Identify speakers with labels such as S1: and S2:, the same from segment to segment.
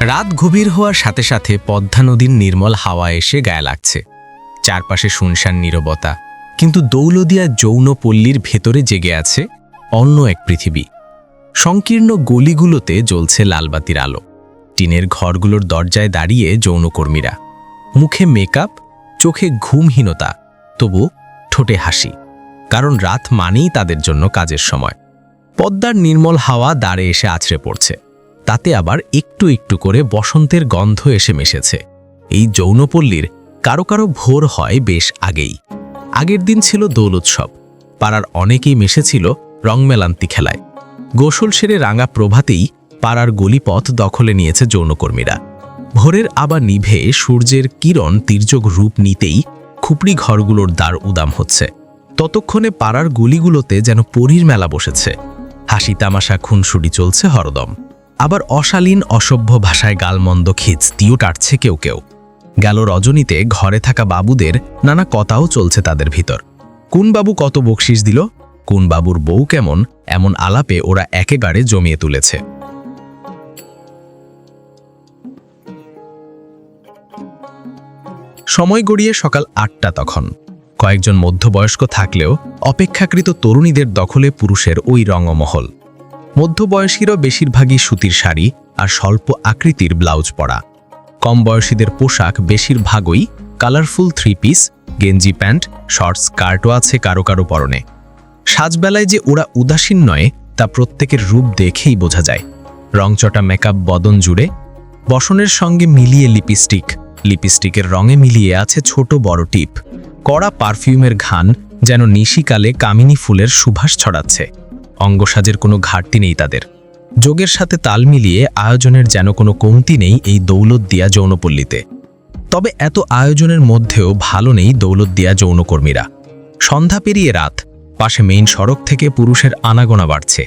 S1: রাত গভীর হওয়ার সাথে সাথে পদ্মা নদীর নির্মল হাওয়া এসে গায়ে লাগছে। চারপাশে শুনশান নীরবতা। কিন্তু দৌলদিয়া যৌনপল্লীর ভেতরে জেগে আছে অন্য এক পৃথিবী। সংকীর্ণ গলিগুলোতে জ্বলছে লালবাতির আলো। টিনের ঘরগুলোর দরজায় দাঁড়িয়ে যৌনকর্মীরা। মুখে মেকআপ, চোখে ঘুমহীনতা তবু ঠোঁটে হাসি। কারণ রাত মানেই তাদের জন্য কাজের সময়। পদ্মার নির্মল হাওয়া দাঁড়ে এসে আছড়ে পড়ছে। তাতে আবার একটু একটু করে বসন্তের গন্ধ এসে মিশেছে। এই যৌনপল্লীর কারও কারও ভোর হয় বেশ আগেই। আগের দিন ছিল দোল উৎসব। পাড়ার অনেকেই মিশেছিল রংমেলান্তি খেলায়। গোসল সেরে রাঙা প্রভাতেই পাড়ার গলিপথ দখলে নিয়েছে যৌনকর্মীরা। ভোরের আবার নিভে সূর্যের কিরণ তির্যক রূপ নিতেই খুপড়ি ঘরগুলোর দ্বার উদাম হচ্ছে। ততক্ষণে পাড়ার গলিগুলোতে যেন পরীর মেলা বসেছে। হাসি তামাশা খুনসুটি চলছে হরদম। আবার অশালীন, অসভ্য ভাষায় গালমন্দ খিচতিও টাটছে কেউ কেউ। গেল রজনীতে ঘরে থাকা বাবুদের নানা কথাও চলছে তাদের ভিতর। কোন বাবু কত বকশিস দিল? কোন বাবুর বউ কেমন? এমন আলাপে ওরা একেবারে জমিয়ে তুলেছে। সময় গড়িয়ে সকাল আটটা তখন। কয়েকজন মধ্যবয়স্ক থাকলেও অপেক্ষাকৃত তরুণীদের দখলে পুরুষের ওই রঙমহল। মধ্যবয়সীরও বেশিরভাগই সুতির শাড়ি আর স্বল্প আকৃতির ব্লাউজ পরা। কম বয়সীদের পোশাক বেশিরভাগই কালারফুল থ্রি পিস গেঞ্জি প্যান্ট, শর্টস স্কার্টও আছে কারও কারও পরনে। সাজবেলায় যে ওরা উদাসীন নয়, তা প্রত্যেকের রূপ দেখেই বোঝা যায়। রংচটা মেকআপ বদন জুড়ে। বসনের সঙ্গে মিলিয়ে লিপস্টিক। লিপস্টিকের রঙে মিলিয়ে আছে ছোট বড় টিপ। কড়া পারফিউমের ঘান যেন নিশিকালে কামিনী ফুলের সুভাষ ছড়াচ্ছে। অঙ্গসাজের কোনো ঘাটতি নেই তাদের। যোগের সাথে তাল মিলিয়ে আয়োজনের যেন কোনো কমতি নেই এই দৌলতদিয়া যৌনপল্লীতে। তবে এত আয়োজনের মধ্যেও ভালো নেই দৌলতদিয়া যৌনকর্মীরা। সন্ধ্যা পেরিয়ে রাত, পাশে মেইন সড়ক থেকে পুরুষের আনাগোনা বাড়ছে।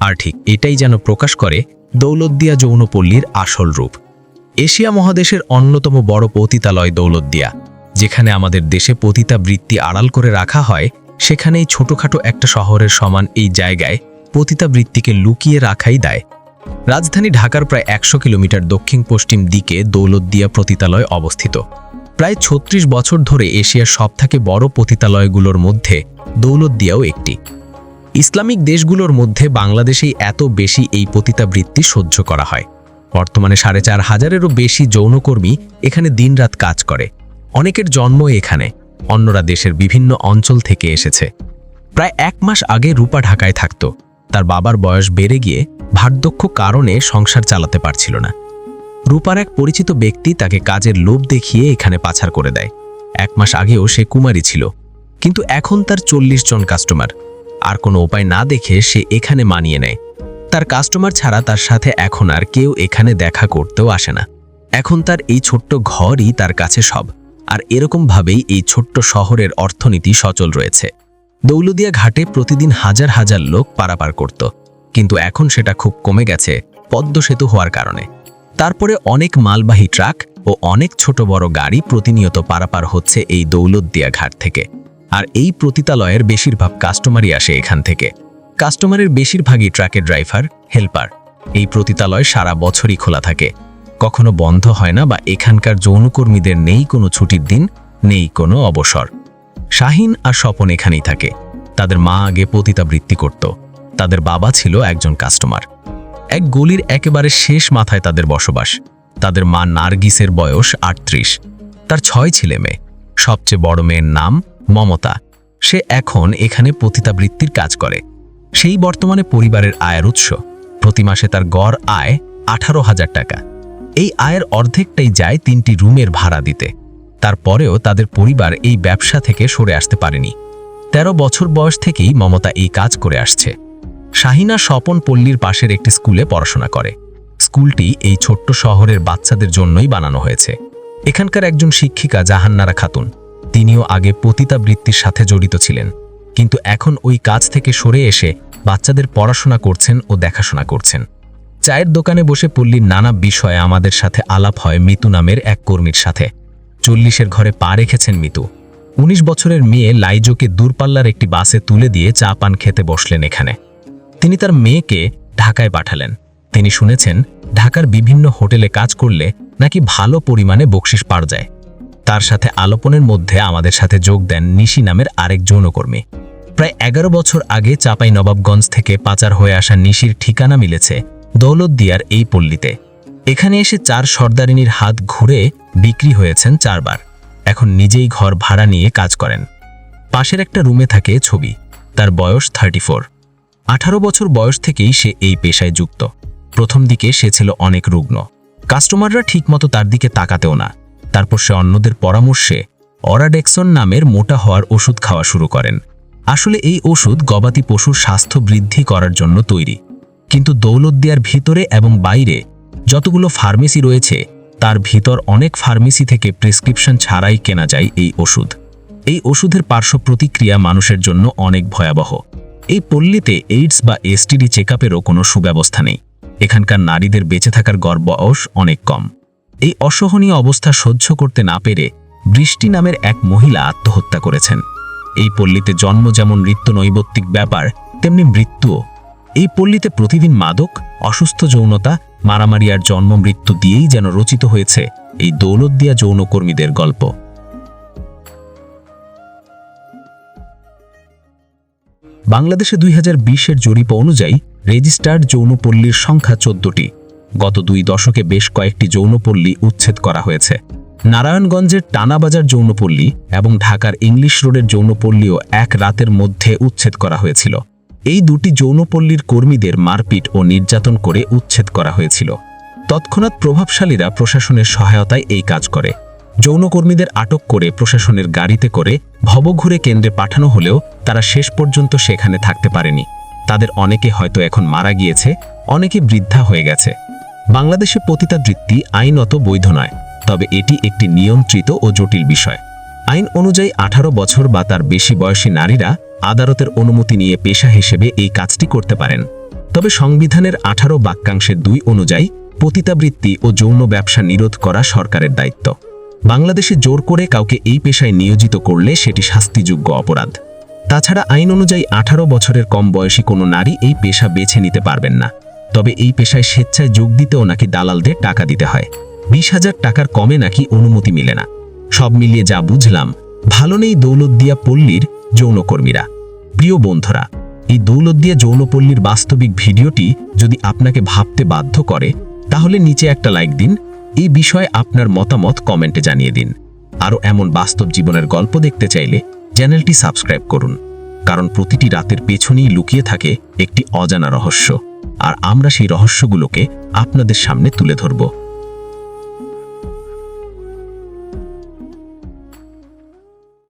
S1: আর ঠিক এটাই যেন প্রকাশ করে দৌলতদিয়া যৌনপল্লীর আসল রূপ। এশিয়া মহাদেশের অন্যতম বড় পতিতালয় দৌলতদিয়া যেখানে আমাদের দেশে পতিতা বৃত্তি আড়াল করে রাখা হয় সেখানেই ছোটখাটো একটা শহরের সমান এই জায়গায় পতিতা বৃত্তিকে লুকিয়ে রাখাই দেয়। রাজধানী ঢাকার প্রায় একশো কিলোমিটার দক্ষিণ পশ্চিম দিকে দৌলতদিয়া পতিতালয় অবস্থিত। প্রায় ছত্রিশ বছর ধরে এশিয়ার সবথেকে বড় পতিতালয়গুলোর মধ্যে দৌলতদিয়াও একটি। ইসলামিক দেশগুলোর মধ্যে বাংলাদেশেই এত বেশি এই পতিতাবৃত্তি সহ্য করা হয়। বর্তমানে সাড়ে চার হাজারেরও বেশি যৌনকর্মী এখানে দিনরাত কাজ করে। অনেকের জন্ম এখানে। অন্যরা দেশের বিভিন্ন অঞ্চল থেকে এসেছে। প্রায় এক মাস আগে রূপা ঢাকায় থাকত। তার বাবার বয়স বেড়ে গিয়ে ভারদক্ষ কারণে সংসার চালাতে পারছিল না। রূপার এক পরিচিত ব্যক্তি তাকে কাজের লোভ দেখিয়ে এখানে পাচার করে দেয়। এক মাস আগেও সে কুমারী ছিল। কিন্তু এখন তার চল্লিশ জন কাস্টমার আর কোনো উপায় না দেখে সে এখানে মানিয়ে নেয়। তার কাস্টমার ছাড়া তার সাথে এখন আর কেউ এখানে দেখা করতেও আসে না। এখন তার এই ছোট্ট ঘরই তার কাছে সব। আর এরকমভাবেই এই ছোট্ট শহরের অর্থনীতি সচল রয়েছে। দৌলদিয়া ঘাটে প্রতিদিন হাজার হাজার লোক পারাপার করত, কিন্তু এখন সেটা খুব কমে গেছে পদ্ম সেতু হওয়ার কারণে। তারপরে অনেক মালবাহী ট্রাক ও অনেক ছোট বড় গাড়ি প্রতিনিয়ত পারাপার হচ্ছে এই দৌলতদিয়া ঘাট থেকে। আর এই প্রতিতালয়ের বেশিরভাগ কাস্টমারই আসে এখান থেকে। কাস্টমারের বেশিরভাগই ট্রাকের ড্রাইভার, হেল্পার। এই প্রতিতালয় সারা বছরই খোলা থাকে। কখনো বন্ধ হয় না বা এখানকার যৌনকর্মীদের নেই কোনো ছুটির দিন, নেই কোনো অবসর। শাহিন আর স্বপন এখানেই থাকে। তাদের মা আগে পতিতাবৃত্তি করত। তাদের বাবা ছিল একজন কাস্টমার। এক গলির একেবারে শেষ মাথায় তাদের বসবাস। তাদের মা নার্গিসের বয়স আটত্রিশ। তার ছয় ছেলে মেয়ে। সবচেয়ে বড় মেয়ের নাম মমতা। সে এখন এখানে পতিতাবৃত্তির কাজ করে। সেই বর্তমানে পরিবারের আয়ের উৎস। প্রতি মাসে তার গড় আয় আঠারো হাজার টাকা। এই আয়ের অর্ধেকটাই যায় তিনটি রুমের ভাড়া দিতে। তারপরেও তাদের পরিবার এই ব্যবসা থেকে সরে আসতে পারেনি। ১৩ বছর বয়স থেকেই মমতা এই কাজ করে আসছে। শাহিনা স্বপন পল্লীর পাশের একটি স্কুলে পড়াশোনা করে। স্কুলটি এই ছোট্ট শহরের বাচ্চাদের জন্যই বানানো হয়েছে। এখানকার একজন শিক্ষিকা জাহান্নারা খাতুন। তিনিও আগে পতিতাবৃত্তির সাথে জড়িত ছিলেন। কিন্তু এখন ওই কাজ থেকে সরে এসে বাচ্চাদের পড়াশোনা করছেন ও দেখাশোনা করছেন। চায়ের দোকানে বসে পল্লীর নানা বিষয়ে আমাদের সাথে আলাপ হয় মিতু নামের এক কর্মীর সাথে। চল্লিশের ঘরে পা রেখেছেন মিতু। ১৯ বছরের মেয়ে লাইজোকে দূরপাল্লার একটি বাসে তুলে দিয়ে চা পান খেতে বসলেন এখানে। তিনি তার মেয়েকে ঢাকায় পাঠালেন। তিনি শুনেছেন, ঢাকার বিভিন্ন হোটেলে কাজ করলে নাকি ভালো পরিমাণে বকশিস পাওয়া যায়। তার সাথে আলোপনের মধ্যে আমাদের সাথে যোগ দেন নিশি নামের আরেক যৌনকর্মী। প্রায় এগারো বছর আগে চাপাই নবাবগঞ্জ থেকে পাচার হয়ে আসা নিশির ঠিকানা মিলেছে দৌলতদিয়ার এই পল্লীতে। এখানে এসে চার সর্দারিনীর হাত ঘুরে বিক্রি হয়েছেন চারবার। এখন নিজেই ঘর ভাড়া নিয়ে কাজ করেন। পাশের একটা রুমে থাকে ছবি, তার বয়স থার্টি ফোর। আঠারো বছর বয়স থেকেই সে এই পেশায় যুক্ত। প্রথম দিকে সে ছিল অনেক রুগ্ন। কাস্টমাররা ঠিকমতো তার দিকে তাকাতেও না। তারপর সে অন্যদের পরামর্শে অরাডেক্সন নামের মোটা হওয়ার ওষুধ খাওয়া শুরু করেন। আসলে এই ওষুধ গবাদি পশুর স্বাস্থ্য বৃদ্ধি করার জন্য তৈরি। কিন্তু দৌলতদিয়ার ভিতরে এবং বাইরে যতগুলো ফার্মেসি রয়েছে, তার ভিতর অনেক ফার্মেসি থেকে প্রেসক্রিপশন ছাড়াই কেনা যায় এই ওষুধ। এই ওষুধের পার্শ্ব প্রতিক্রিয়া মানুষের জন্য অনেক ভয়াবহ। এই পল্লীতে এইডস বা এসটিডি চেকআপেরও কোনো সুব্যবস্থা নেই। এখানকার নারীদের বেঁচে থাকার গর্বয়স অনেক কম। এই অসহনীয় অবস্থা সহ্য করতে না পেরে বৃষ্টি নামের এক মহিলা আত্মহত্যা করেছেন। এই পল্লীতে জন্ম যেমন নৃত্য নৈবত্তিক ব্যাপার, তেমনি মৃত্যুও। এই পল্লীতে প্রতিদিন মাদক, অসুস্থ যৌনতা, মারামারি আর জন্ম মৃত্যু দিয়েই যেন রচিত হয়েছে এই দৌলতদিয়া যৌনকর্মীদের গল্প। বাংলাদেশে দুই হাজার বিশের জরিপ অনুযায়ী রেজিস্টার্ড যৌনপল্লীর সংখ্যা চোদ্দটি। গত দুই দশকে বেশ কয়েকটি যৌনপল্লী উচ্ছেদ করা হয়েছে। নারায়ণগঞ্জের টানাবাজার যৌনপল্লী এবং ঢাকার ইংলিশ রোডের যৌনপল্লীও এক রাতের মধ্যে উচ্ছেদ করা হয়েছিল। এই দুটি যৌনপল্লীর কর্মীদের মারপিট ও নির্যাতন করে উচ্ছেদ করা হয়েছিল। তৎক্ষণাৎ প্রভাবশালীরা প্রশাসনের সহায়তায় এই কাজ করে। যৌনকর্মীদের আটক করে প্রশাসনের গাড়িতে করে ভবঘুরে কেন্দ্রে পাঠানো হলেও তারা শেষ পর্যন্ত সেখানে থাকতে পারেনি। তাদের অনেকে হয়তো এখন মারা গিয়েছে, অনেকে বৃদ্ধা হয়ে গেছে। বাংলাদেশে পতিতাবৃত্তি আইনত বৈধ নয়, তবে এটি একটি নিয়ন্ত্রিত ও জটিল বিষয়। আইন অনুযায়ী আঠারো বছর বা তার বেশি বয়সী নারীরা আদালতের অনুমতি নিয়ে পেশা হিসেবে এই কাজটি করতে পারেন। তবে সংবিধানের আঠারো বাক্যাংশের দুই অনুযায়ী পতিতাবৃত্তি ও যৌন ব্যবসা নিরোধ করা সরকারের দায়িত্ব। বাংলাদেশে জোর করে কাউকে এই পেশায় নিয়োজিত করলে সেটি শাস্তিযোগ্য অপরাধ। তাছাড়া আইন অনুযায়ী আঠারো বছরের কম বয়সী কোনো নারী এই পেশা বেছে নিতে পারবেন না। তবে এই পেশায় স্বেচ্ছায় যোগ দিতেও নাকি দালালদের টাকা দিতে হয়। বিশ হাজার টাকার কমে নাকি অনুমতি মিলে না। সব মিলিয়ে যা বুঝলাম, ভালো নেই দৌলতদিয়া পল্লীর যৌনকর্মীরা। প্রিয় বন্ধুরা, এই দৌলতদিয়া যৌনপল্লীর বাস্তবিক ভিডিওটি যদি আপনাকে ভাবতে বাধ্য করে, তাহলে নিচে একটা লাইক দিন, এই বিষয়ে আপনার মতামত কমেন্টে জানিয়ে দিন। আরও এমন বাস্তব জীবনের গল্প দেখতে চাইলে চ্যানেলটি সাবস্ক্রাইব করুন, কারণ প্রতিটি রাতের পেছনেই লুকিয়ে থাকে একটি অজানা রহস্য। আর আমরা সেই রহস্যগুলোকে আপনাদের সামনে তুলে ধরব।